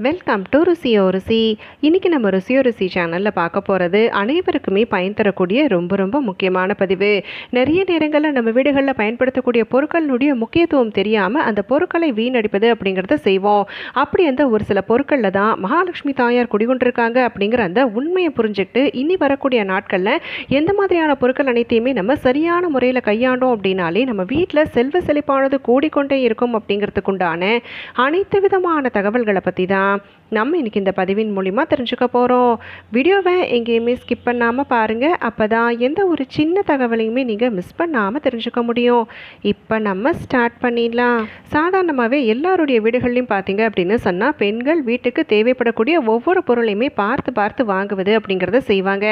Welcome to ருசியோ ருசி இன்றைக்கி நம்ம ருசியோ ருசி சேனலில் பார்க்க போகிறது அனைவருக்குமே பயன் தரக்கூடிய ரொம்ப ரொம்ப முக்கியமான பதிவு. நிறைய நேரங்களில் நம்ம வீடுகளில் பயன்படுத்தக்கூடிய பொருட்களினுடைய முக்கியத்துவம் தெரியாமல் அந்த பொருட்களை வீணடிப்பது அப்படிங்கிறத செய்வோம். அப்படி அந்த ஒரு சில பொருட்களில் தான் மகாலட்சுமி தாயார் குடிகொண்டிருக்காங்க அப்படிங்கிற அந்த உண்மையை புரிஞ்சுக்கிட்டு இனி வரக்கூடிய நாட்களில் எந்த மாதிரியான பொருட்கள் அனைத்தையுமே நம்ம சரியான முறையில் கையாண்டோம் அப்படின்னாலே நம்ம வீட்டில் செல்வ செழிப்பானது கூடிக்கொண்டே இருக்கும் அப்படிங்கிறதுக்குண்டான அனைத்து விதமான தகவல்களை பற்றி தான் நம்ம இன்றைக்கி இந்த பதிவின் மூலிமா தெரிஞ்சுக்க போகிறோம் வீடியோவை எங்கேயுமே ஸ்கிப் பண்ணாமல் பாருங்கள் அப்போ தான் எந்த ஒரு சின்ன தகவலையுமே நீங்கள் மிஸ் பண்ணாமல் தெரிஞ்சுக்க முடியும். இப்போ நம்ம ஸ்டார்ட் பண்ணிடலாம். சாதாரணமாகவே எல்லாருடைய வீடுகள்லையும் பார்த்தீங்க அப்படின்னு சொன்னால் பெண்கள் வீட்டுக்கு தேவைப்படக்கூடிய ஒவ்வொரு பொருளையுமே பார்த்து பார்த்து வாங்குவது அப்படிங்கிறத செய்வாங்க.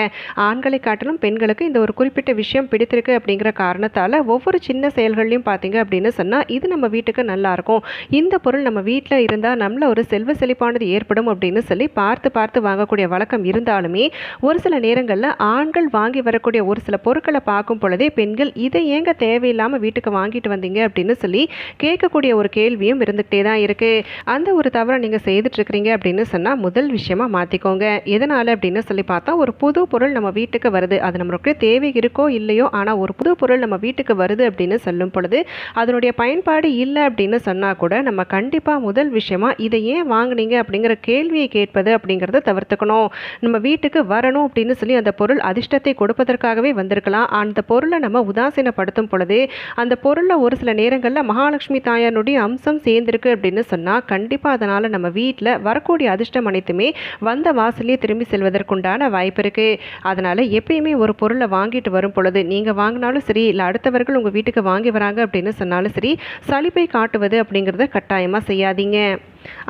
ஆண்களை காட்டிலும் பெண்களுக்கு இந்த ஒரு குறிப்பிட்ட விஷயம் பிடித்திருக்கு அப்படிங்கிற காரணத்தால் ஒவ்வொரு சின்ன செயல்கள்லையும் பார்த்தீங்க அப்படின்னு சொன்னால் இது நம்ம வீட்டுக்கு நல்லாயிருக்கும் இந்த பொருள் நம்ம வீட்டில் இருந்தால் நம்மள ஒரு செல்வ செழிப்பு பாதிப்பானது ஏற்படும் அப்படின்னு சொல்லி பார்த்து பார்த்து வாங்கக்கூடிய வழக்கம் இருந்தாலுமே ஒரு சில நேரங்களில் ஆண்கள் வாங்கி வரக்கூடிய ஒரு சில பொருட்களை பார்க்கும் பொழுதே பெண்கள் இதை ஏங்க தேவையில்லாமல் வீட்டுக்கு வாங்கிட்டு வந்தீங்க அப்படின்னு சொல்லி கேட்கக்கூடிய ஒரு கேள்வியும் இருந்துகிட்டே தான் இருக்குது அந்த ஒரு தவறை நீங்கள் செய்துட்ருக்கிறீங்க அப்படின்னு சொன்னால் முதல் விஷயமா மாற்றிக்கோங்க எதனால் அப்படின்னு சொல்லி பார்த்தா ஒரு புது பொருள் நம்ம வீட்டுக்கு வருது. அது நம்மளுக்கு தேவை இருக்கோ இல்லையோ ஆனால் ஒரு புது பொருள் நம்ம வீட்டுக்கு வருது அப்படின்னு சொல்லும் பொழுது அதனுடைய பயன்பாடு இல்லை அப்படின்னு சொன்னால் கூட நம்ம கண்டிப்பாக முதல் விஷயமா இதை ஏன் வாங்குனீங்க அப்படிங்கிற கேள்வியை கேட்பது அப்படிங்கிறத தவிர்த்துக்கணும். நம்ம வீட்டுக்கு வரணும் அப்படின்னு சொல்லி அந்த பொருள் அதிர்ஷ்டத்தை கொடுப்பதற்காகவே வந்திருக்கலாம். அந்த பொருளை நம்ம உதாசீனப்படுத்தும் பொழுது அந்த பொருளில் ஒரு சில நேரங்களில் மகாலட்சுமி தாயாருடைய அம்சம் சேர்ந்திருக்கு அப்படின்னு சொன்னால் கண்டிப்பாக அதனால் நம்ம வீட்டில் வரக்கூடிய அதிர்ஷ்டம் அனைத்துமே வந்த வாசலே திரும்பி செல்வதற்குண்டான வாய்ப்பு இருக்குது அதனால் எப்பயுமே ஒரு பொருளை வாங்கிட்டு வரும் பொழுது நீங்கள் வாங்கினாலும் சரி இல்லை அடுத்தவர்கள் உங்கள் வீட்டுக்கு வாங்கி வராங்க அப்படின்னு சொன்னாலும் சரி சலிப்பை காட்டுவது அப்படிங்கிறத கட்டாயமாக செய்யாதீங்க.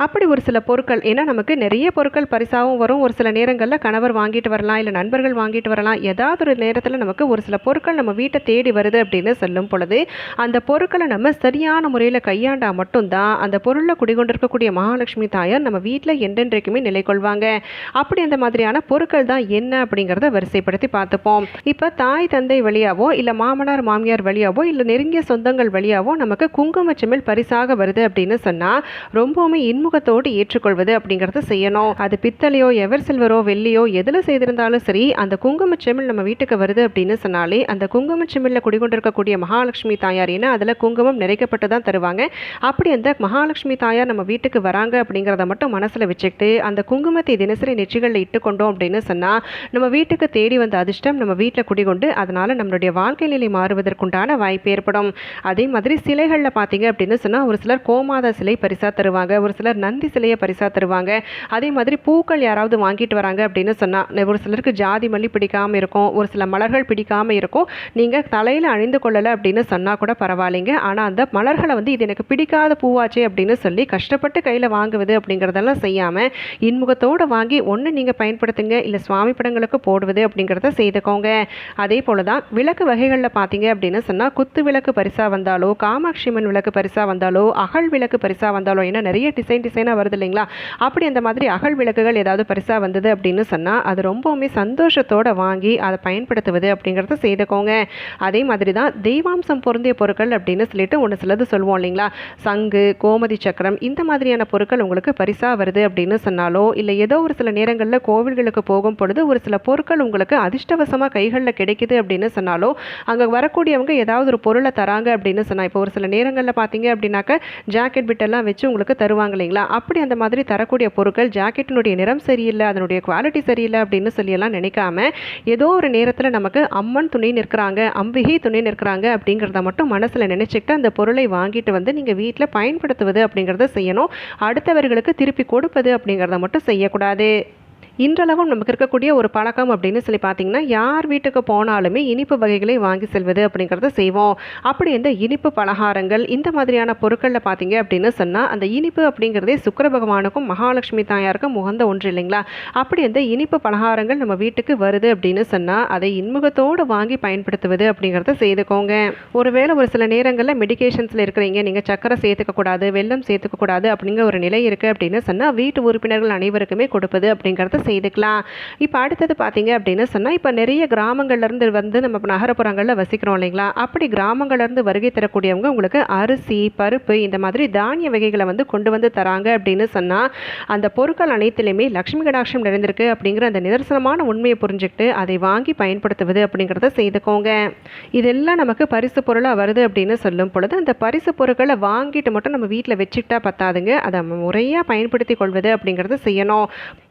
அப்படி ஒரு சில பொருட்கள் ஏன்னா நமக்கு நிறைய பொருட்கள் பரிசாகவும் வரும். ஒரு சில நேரங்களில் கணவர் வாங்கிட்டு வரலாம் இல்லை நண்பர்கள் வாங்கிட்டு வரலாம். ஏதாவது ஒரு நேரத்தில் நமக்கு ஒரு சில பொருட்கள் நம்ம வீட்டை தேடி வருது அப்படின்னு சொல்லும் பொழுது அந்த பொருட்களை நம்ம சரியான முறையில் கையாண்டால் மட்டும்தான் அந்த பொருளில் குடிகொண்டிருக்கக்கூடிய மகாலட்சுமி தாயார் நம்ம வீட்டில் என்றென்றைக்குமே நிலை கொள்வாங்க. அப்படி அந்த மாதிரியான பொருட்கள் தான் என்ன அப்படிங்கிறத வரிசைப்படுத்தி பார்த்துப்போம். இப்போ தாய் தந்தை வழியாவோ இல்லை மாமனார் மாமியார் வழியாவோ இல்லை நெருங்கிய சொந்தங்கள் வழியாவோ நமக்கு குங்குமச்சமில் பரிசாக வருது அப்படின்னு சொன்னால் ரொம்பவுமே இன்முகத்தோடு ஏற்றுக்கொள்வது அப்படிங்கிறத செய்யணும். அது பித்தளையோ எவர் சில்வரோ வெள்ளியோ எதில் செய்திருந்தாலும் சரி அந்த குங்கும செமிழ் நம்ம வீட்டுக்கு வருது அப்படின்னு சொன்னாலே அந்த குங்குமச்சிமிழில் குடிகொண்டிருக்கக்கூடிய மகாலட்சுமி தாயார் ஏன்னா அதில் குங்குமம் நிறைக்கப்பட்டு தான் தருவாங்க. அப்படி அந்த மகாலட்சுமி தாயார் நம்ம வீட்டுக்கு வராங்க அப்படிங்கிறத மட்டும் மனசில் வச்சுக்கிட்டு அந்த குங்குமத்தை தினசரி நெற்றிகளில் இட்டுக்கொண்டோம் அப்படின்னு சொன்னால் நம்ம வீட்டுக்கு தேடி வந்த அதிர்ஷ்டம் நம்ம வீட்டில் குடிகொண்டு அதனால் நம்மளுடைய வாழ்க்கை நிலை மாறுவதற்குண்டான வாய்ப்பு ஏற்படும். அதே மாதிரி சிலைகளில் பார்த்தீங்க அப்படின்னு சொன்னால் ஒரு சிலர் கோமாதா சிலை பரிசாக தருவாங்க ஒரு ஒரு சிலர் நந்தி சிலையை பரிசாக தருவாங்க. அதே மாதிரி பூக்கள் யாராவது வாங்கிட்டு வராங்க அப்படின்னு சொன்னால் ஒரு சிலருக்கு ஜாதி மல்லி பிடிக்காமல் இருக்கும் ஒரு சில மலர்கள் பிடிக்காமல் இருக்கும். நீங்கள் தலையில் அணிந்து கொள்ளலை அப்படின்னு சொன்னால் கூட பரவாயில்லைங்க. ஆனால் அந்த மலர்களை வந்து இது எனக்கு பிடிக்காத பூவாச்சே அப்படின்னு சொல்லி கஷ்டப்பட்டு கையில் வாங்குவது அப்படிங்கிறதெல்லாம் செய்யாமல் இன்முகத்தோடு வாங்கி ஒன்று நீங்கள் பயன்படுத்துங்க இல்லை சுவாமி படங்களுக்கு போடுவது அப்படிங்கிறத செய்துக்கோங்க. அதே போல் தான் விளக்கு வகைகளில் பார்த்தீங்க அப்படின்னு சொன்னால் குத்து விளக்கு பரிசாக வந்தாலோ காமாட்சி அம்மன் விளக்கு பரிசாக வந்தாலோ அகல் விளக்கு பரிசாக வந்தாலோ ஏன்னா நிறைய டிசைன் டிசைனாக வருது இல்லைங்களா? அப்படி அந்த மாதிரி அகல் விளக்குகள் ஏதாவது பரிசாக வந்தது அப்படின்னு சொன்னால் அது ரொம்பவுமே சந்தோஷத்தோடு வாங்கி அதை பயன்படுத்துவது அப்படிங்கிறத செய்துக்கோங்க. அதே மாதிரி தான் தெய்வாம்சம் பொருந்திய பொருட்கள் அப்படின்னு சொல்லிட்டு ஒன்று சிலது சொல்லுவோம் இல்லைங்களா? சங்கு கோமதி சக்கரம் இந்த மாதிரியான பொருட்கள் உங்களுக்கு பரிசாக வருது அப்படின்னு சொன்னாலோ இல்லை ஏதோ ஒரு சில நேரங்களில் கோவில்களுக்கு போகும் பொழுது ஒரு சில பொருட்கள் உங்களுக்கு அதிர்ஷ்டவசமாக கைகளில் கிடைக்குது அப்படின்னு சொன்னாலோ அங்கே வரக்கூடியவங்க ஏதாவது ஒரு பொருளை தராங்க அப்படின்னு சொன்னால் இப்போ ஒரு சில நேரங்களில் பார்த்தீங்க அப்படின்னாக்க ஜாக்கெட் பிட்டெல்லாம் வச்சு உங்களுக்கு தருவாங்க. இல்லைங்களா? அப்படி அந்த மாதிரி தரக்கூடிய பொருட்கள் ஜாக்கெட்டினுடைய நிறம் சரியில்லை அதனுடைய குவாலிட்டி சரியில்லை அப்படின்னு சொல்லியெல்லாம் நினைக்காம ஏதோ ஒரு நேரத்தில் நமக்கு அம்மன் துணை நிற்கிறாங்க அம்பிகை துணை நிற்கிறாங்க அப்படிங்கிறத மட்டும் மனசில் நினச்சிக்கிட்டு அந்த பொருளை வாங்கிட்டு வந்து நீங்கள் வீட்டில் பயன்படுத்துவது அப்படிங்கிறத செய்யணும். அடுத்தவர்களுக்கு திருப்பி கொடுப்பது அப்படிங்கிறத மட்டும் செய்யக்கூடாது. இன்றளவும் நமக்கு இருக்கக்கூடிய ஒரு பழக்கம் அப்படின்னு சொல்லி பார்த்தீங்கன்னா யார் வீட்டுக்கு போனாலுமே இனிப்பு வகைகளை வாங்கி செல்வது அப்படிங்கிறத செய்வோம். அப்படி இந்த இனிப்பு பலகாரங்கள் இந்த மாதிரியான பொருட்களில் பார்த்தீங்க அப்படின்னு சொன்னால் அந்த இனிப்பு அப்படிங்கிறதே சுக்கர பகவானுக்கும் மகாலட்சுமி தாயாருக்கும் உகந்த ஒன்று இல்லைங்களா? அப்படி இந்த இனிப்பு பலகாரங்கள் நம்ம வீட்டுக்கு வருது அப்படின்னு சொன்னால் அதை இன்முகத்தோடு வாங்கி பயன்படுத்துவது அப்படிங்கிறத செய்துக்கோங்க. ஒருவேளை ஒரு சில நேரங்களில் மெடிகேஷன்ஸில் இருக்கிறீங்க நீங்கள் சக்கரை சேர்த்துக்கக்கூடாது வெல்லம் சேர்த்துக்கக்கூடாது அப்படிங்கிற ஒரு நிலை இருக்குது அப்படின்னு சொன்னால் வீட்டு உறுப்பினர்கள் அனைவருக்குமே கொடுப்பது அப்படிங்கிறத செய்துக்கலாம். இப்போ அடுத்தது பார்த்தீங்க அப்படின்னு சொன்னால் இப்போ நிறைய கிராமங்கள்லேருந்து வந்து நம்ம நகரப்புறங்களில் வசிக்கிறோம் இல்லைங்களா? அப்படி கிராமங்கள்லேருந்து வருகை தரக்கூடியவங்க உங்களுக்கு அரிசி பருப்பு இந்த மாதிரி தானிய வகைகளை வந்து கொண்டு வந்து தராங்க அப்படின்னு சொன்னால் அந்த பொருட்கள் அனைத்துலேயுமே லக்ஷ்மி கடாட்சம் நிறைந்திருக்கு அப்படிங்கிற அந்த நிதர்சனமான உண்மையை புரிஞ்சுக்கிட்டு அதை வாங்கி பயன்படுத்துவது அப்படிங்கிறத செய்துக்கோங்க. இதெல்லாம் நமக்கு பரிசு பொருளாக வருது அப்படின்னு சொல்லும் பொழுது அந்த பரிசு பொருட்களை வாங்கிட்டு மட்டும் நம்ம வீட்டில் வச்சுக்கிட்டா பத்தாதுங்க. அதை முறையாக பயன்படுத்தி கொள்வது அப்படிங்கிறத செய்யணும்.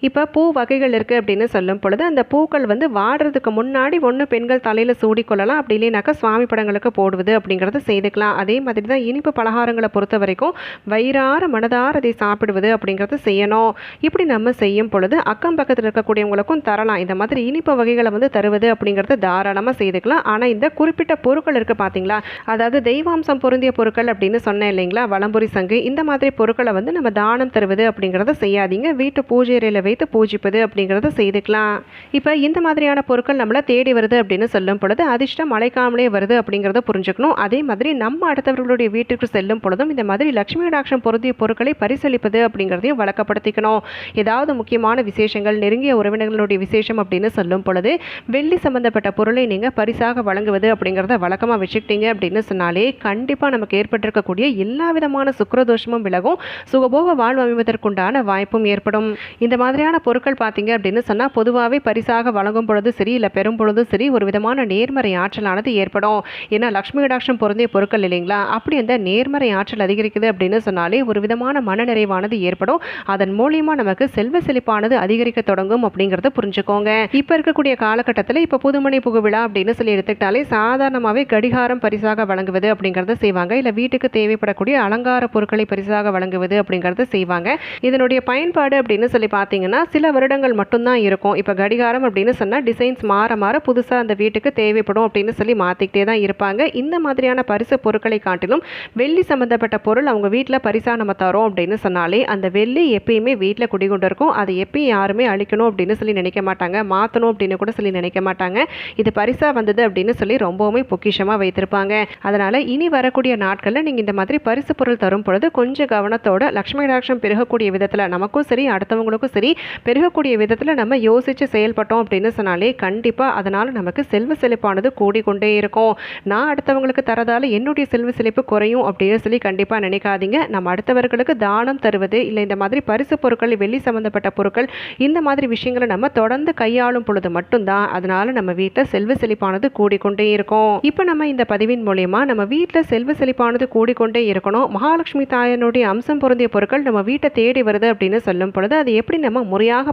இப்போ பூ வகைகள் இருக்குது அப்படின்னு சொல்லும் பொழுது அந்த பூக்கள் வந்து வாடுறதுக்கு முன்னாடி ஒன்று பெண்கள் தலையில் சூடிக்கொள்ளலாம் அப்படி இல்லைனாக்கா சுவாமி படங்களுக்கு போடுவது அப்படிங்கிறத செய்துக்கலாம். அதே மாதிரி தான் இனிப்பு பலகாரங்களை பொறுத்த வரைக்கும் வயிறார மனதார அதை சாப்பிடுவது அப்படிங்கிறத செய்யணும். இப்படி நம்ம செய்யும் பொழுது அக்கம் பக்கத்தில் இருக்கக்கூடியவங்களுக்கும் தரலாம். இந்த மாதிரி இனிப்பு வகைகளை வந்து தருவது அப்படிங்கிறத தாராளமாக செய்துக்கலாம். ஆனால் இந்த குறிப்பிட்ட பொருட்கள் இருக்குது பார்த்தீங்களா அதாவது தெய்வாம்சம் பொருந்திய பொருட்கள் அப்படின்னு சொன்னேன் இல்லைங்களா? வலம்புரி சங்கு இந்த மாதிரி பொருட்களை வந்து நம்ம தானம் தருவது அப்படிங்கிறத செய்யாதீங்க. வீட்டு பூஜை அறையில் வைத்து பூஜிப்பது இருக்குது அப்படிங்கிறத செய்துக்கலாம். இப்போ இந்த மாதிரியான பொருட்கள் நம்மளை தேடி வருது அப்படின்னு சொல்லும் பொழுது அதிர்ஷ்டம் அழைக்காமலே வருது அப்படிங்கிறத புரிஞ்சுக்கணும். அதே மாதிரி நம்ம அடுத்தவர்களுடைய வீட்டுக்கு செல்லும் பொழுதும் இந்த மாதிரி லட்சுமி கடாட்சம் பொருந்திய பொருட்களை பரிசளிப்பது அப்படிங்கிறதையும் வழக்கப்படுத்திக்கணும். ஏதாவது முக்கியமான விசேஷங்கள் நெருங்கிய உறவினர்களுடைய விசேஷம் அப்படின்னு சொல்லும் பொழுது வெள்ளி சம்பந்தப்பட்ட பொருளை நீங்கள் பரிசாக வழங்குவது அப்படிங்கிறத வழக்கமாக வச்சுக்கிட்டீங்க அப்படின்னு சொன்னாலே கண்டிப்பாக நமக்கு ஏற்பட்டிருக்கக்கூடிய எல்லா விதமான சுக்கரதோஷமும் விலகும். சுகபோக வாழ்வு அமைவதற்குண்டான வாய்ப்பும் ஏற்படும். இந்த மாதிரியான பொருட்கள் பார்த்தீங்க அப்படின்னு சொன்னால் பொதுவாகவே பரிசாக வழங்கும் பொழுது சரி இல்லை பெறும் பொழுதும் சரி ஒரு விதமான நேர்மறை ஆற்றலானது ஏற்படும். ஏன்னா லக்ஷ்மி கடாட்சம் பொருந்திய பொருட்கள் இல்லைங்களா? அப்படி அந்த நேர்மறை ஆற்றல் அதிகரிக்குது அப்படின்னு சொன்னாலே ஒரு விதமான மனநிறைவானது ஏற்படும். அதன் மூலியமாக நமக்கு செல்வ செழிப்பானது அதிகரிக்க தொடங்கும் அப்படிங்கிறத புரிஞ்சுக்கோங்க. இப்போ இருக்கக்கூடிய காலகட்டத்தில் இப்போ புதுமனை புகு விழா அப்படின்னு சொல்லி எடுத்துக்கிட்டாலே சாதாரணமாகவே கடிகாரம் பரிசாக வழங்குவது அப்படிங்கிறத செய்வாங்க. இல்லை வீட்டுக்கு தேவைப்படக்கூடிய அலங்கார பொருட்களை பரிசாக வழங்குவது அப்படிங்கிறத செய்வாங்க. இதனுடைய பயன்பாடு அப்படின்னு சொல்லி பார்த்தீங்கன்னா சில வருடங்கள் மட்டும்தான் இருக்கும். இப்போ கடிகாரம் அப்படின்னு சொன்னால் டிசைன்ஸ் மாற மாற புதுசாக அந்த வீட்டுக்கு தேவைப்படும் அப்படின்னு சொல்லி மாற்றிக்கிட்டே தான் இருப்பாங்க. இந்த மாதிரியான பரிசு பொருட்களை காட்டிலும் வெள்ளி சம்மந்தப்பட்ட பொருள் அவங்க வீட்டில் பரிசாக நம்ம தரோம் அப்படின்னு சொன்னாலே அந்த வெள்ளி எப்பயுமே வீட்டில் குடிகொண்டு இருக்கும் அதை எப்பயும் யாருமே அழிக்கணும் அப்படின்னு சொல்லி நினைக்க மாட்டாங்க. மாற்றணும் அப்படின்னு கூட சொல்லி நினைக்க மாட்டாங்க. இது பரிசாக வந்தது அப்படின்னு சொல்லி ரொம்பவுமே பொக்கிஷமாக வைத்திருப்பாங்க. அதனால் இனி வரக்கூடிய நாட்களில் நீங்கள் இந்த மாதிரி பரிசு பொருள் தரும் பொழுது கொஞ்சம் கவனத்தோட லக்ஷ்மி கடாட்சம் பெருகக்கூடிய விதத்தில் நமக்கும் சரி அடுத்தவங்களுக்கும் சரி பெருகக்கூடிய விதத்தில் நம்ம யோசித்து செயல்பட்டோம் அப்படின்னு சொன்னாலே கண்டிப்பாக அதனால் நமக்கு செல்வ செழிப்பானது கூடிக்கொண்டே இருக்கும். நான் அடுத்தவங்களுக்கு தரதால என்னுடைய செல்வ செழிப்பு குறையும் அப்படின்னு சொல்லி கண்டிப்பாக நினைக்காதீங்க. நம்ம அடுத்தவர்களுக்கு தானம் தருவது இல்லை இந்த மாதிரி பரிசு பொருட்கள் வெள்ளி சம்மந்தப்பட்ட பொருட்கள் இந்த மாதிரி விஷயங்களை நம்ம தொடர்ந்து கையாளும் பொழுது மட்டும்தான் அதனால நம்ம வீட்டில் செல்வ செழிப்பானது கூடிக்கொண்டே இருக்கும். இப்போ நம்ம இந்த பதிவின் மூலயமா நம்ம வீட்டில் செல்வ செழிப்பானது கூடிக்கொண்டே இருக்கணும். மகாலட்சுமி தாயனுடைய அம்சம் பொருந்திய பொருட்கள் நம்ம வீட்டை தேடி வருது அப்படின்னு சொல்லும் பொழுது அது எப்படி நம்ம முறையாக